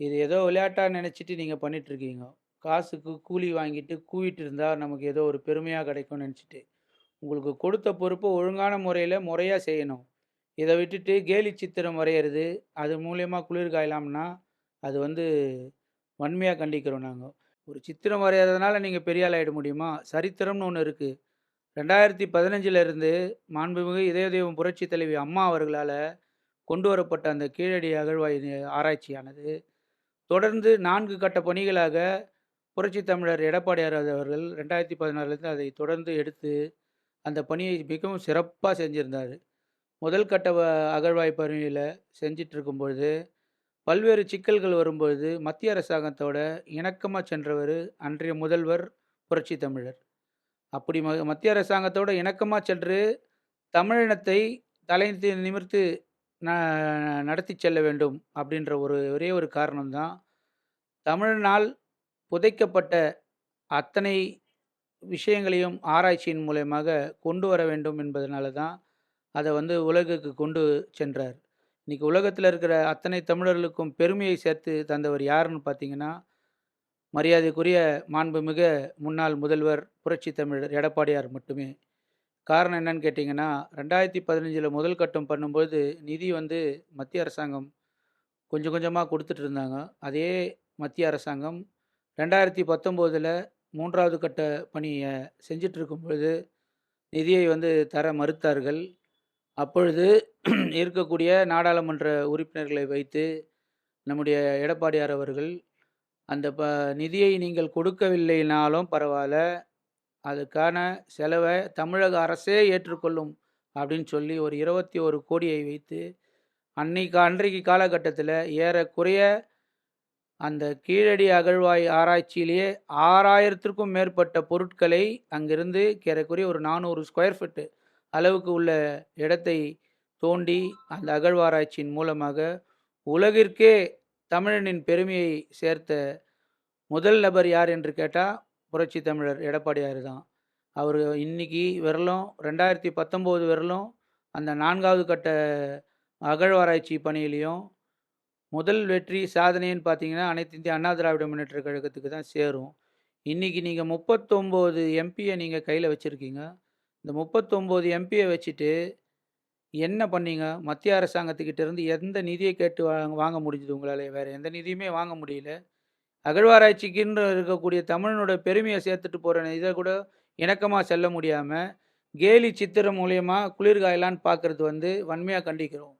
இது ஏதோ விளையாட்டா நினச்சிட்டு நீங்கள் பண்ணிகிட்ருக்கீங்க காசுக்கு கூலி வாங்கிட்டு கூவிட்டு இருந்தால் நமக்கு ஏதோ ஒரு பெருமையாக கிடைக்கும்னு நினச்சிட்டு உங்களுக்கு கொடுத்த பொறுப்பு ஒழுங்கான முறையில் முறையாக செய்யணும். இதை விட்டுட்டு கேலி சித்திரம் வரைகிறது அது மூலயமா குளிர் காயலாம்னா, அது வந்து வன்மையாக கண்டிக்கிறோம் நாங்கள் ஒரு சித்திரம் வரையறதுனால நீங்கள் பெரிய ஆள் ஆகிட முடியுமா? சரித்திரம்னு ஒண்ணு இருக்கு. 2015ல இருந்து மாண்புமிகு இதயதெய்வம் புரட்சி தலைவி அம்மா அவர்களால் கொண்டு வரப்பட்ட அந்த கீழடி அகழ்வாய் ஆராய்ச்சியானது, தொடர்ந்து நான்கு கட்ட பணிகளாக புரட்சி தமிழர் எடப்பாடியார் அவர்கள் 2016லேருந்து அதை தொடர்ந்து எடுத்து, அந்த பணியை மிகவும் சிறப்பாக செஞ்சுருந்தார் முதல் கட்ட வ அகழ்வாய்வு பணியில பொழுது, பல்வேறு சிக்கல்கள் வரும்பொழுது, மத்திய அரசாங்கத்தோட இணக்கமாக சென்றவர் அன்றைய முதல்வர் புரட்சி தமிழர். அப்படி ம மத்திய அரசாங்கத்தோட இணக்கமாக சென்று, தமிழினத்தை தலை நிமிர்த்து ந நடத்தி செல்ல வேண்டும் அப்படின்ற ஒரு ஒரே ஒரு காரணம் தான். தமிழனால் புதைக்கப்பட்ட அத்தனை விஷயங்களையும் ஆராய்ச்சியின் மூலயமாக கொண்டு வர வேண்டும் என்பதனால தான், அதை வந்து உலகுக்கு கொண்டு சென்றார். இன்றைக்கி உலகத்தில் இருக்கிற அத்தனை தமிழர்களுக்கும் பெருமையை சேர்த்து தந்தவர் யாருன்னு பார்த்தீங்கன்னா, மரியாதைக்குரிய மாண்புமிகு முன்னாள் முதல்வர் புரட்சி தமிழர் எடப்பாடியார் மட்டுமே. காரணம் என்னன்னு கேட்டீங்கன்னா, 2015ல முதல் கட்டம் பண்ணும்போது, நிதி வந்து மத்திய அரசாங்கம் கொஞ்சம் கொஞ்சமாக கொடுத்துட்டு இருந்தாங்க. அதே மத்திய அரசாங்கம் 2019ல 3வது கட்ட பணியை செஞ்சுட்ருக்கும் பொழுது, நிதியை வந்து தர மறுத்தார்கள். அப்பொழுது இருக்கக்கூடிய நாடாளுமன்ற உறுப்பினர்களை வைத்து, நம்முடைய எடப்பாடியார் அவர்கள், அந்த ப நிதியை நீங்கள் கொடுக்கவில்லைனாலும் பரவாயில்ல அதுக்கான செலவை தமிழக அரசே ஏற்றுக்கொள்ளும் அப்படின்னு சொல்லி ஒரு 21 கோடியை வைத்து, அன்னைக்கு அன்றைக்கு காலகட்டத்தில் ஏறக்குறைய அந்த கீழடி அகழ்வாய் ஆராய்ச்சியிலேயே 6000த்திற்கும் மேற்பட்ட பொருட்களை அங்கிருந்து ஏறக்குறைய ஒரு 400 ஸ்கொயர் ஃபீட் அளவுக்கு உள்ள இடத்தை தோண்டி, அந்த அகழ்வாராய்ச்சியின் மூலமாக உலகிற்கே தமிழனின் பெருமையை சேர்த்த முதல் நபர் யார் என்று கேட்டால் புரட்சி தமிழர் எடப்பாடியார் தான். அவர் இன்னைக்கு வரலும் 2019 வரலும் அந்த நான்காவது கட்ட அகழ்வாராய்ச்சி பணியிலையும் முதல் வெற்றி சாதனைன்னு பார்த்தீங்கன்னா, அனைத்து இந்திய அண்ணா திராவிட முன்னேற்ற கழகத்துக்கு தான் சேரும். இன்றைக்கி நீங்கள் முப்பத்தொம்போது எம்பியை நீங்கள் கையில் வச்சுருக்கீங்க இந்த முப்பத்தொம்போது எம்பியை வச்சுட்டு, என்ன பண்ணீங்க? மத்திய அரசாங்கத்துக்கிட்டேருந்து எந்த நிதியை கேட்டு வாங் வாங்க முடிஞ்சது உங்களால் வேறு எந்த நிதியுமே வாங்க முடியல. அகழ்வாராய்ச்சிக்குன்னு இருக்கக்கூடிய தமிழனோட பெருமையை சேர்த்துட்டு போகிற இதை கூட இணக்கமாக செல்ல முடியாமல் கேலி சித்திரம் மூலயமா குளிர்காயலான்னு பார்க்குறது பார்க்கறது வந்து வன்மையாக கண்டிக்கிறோம்.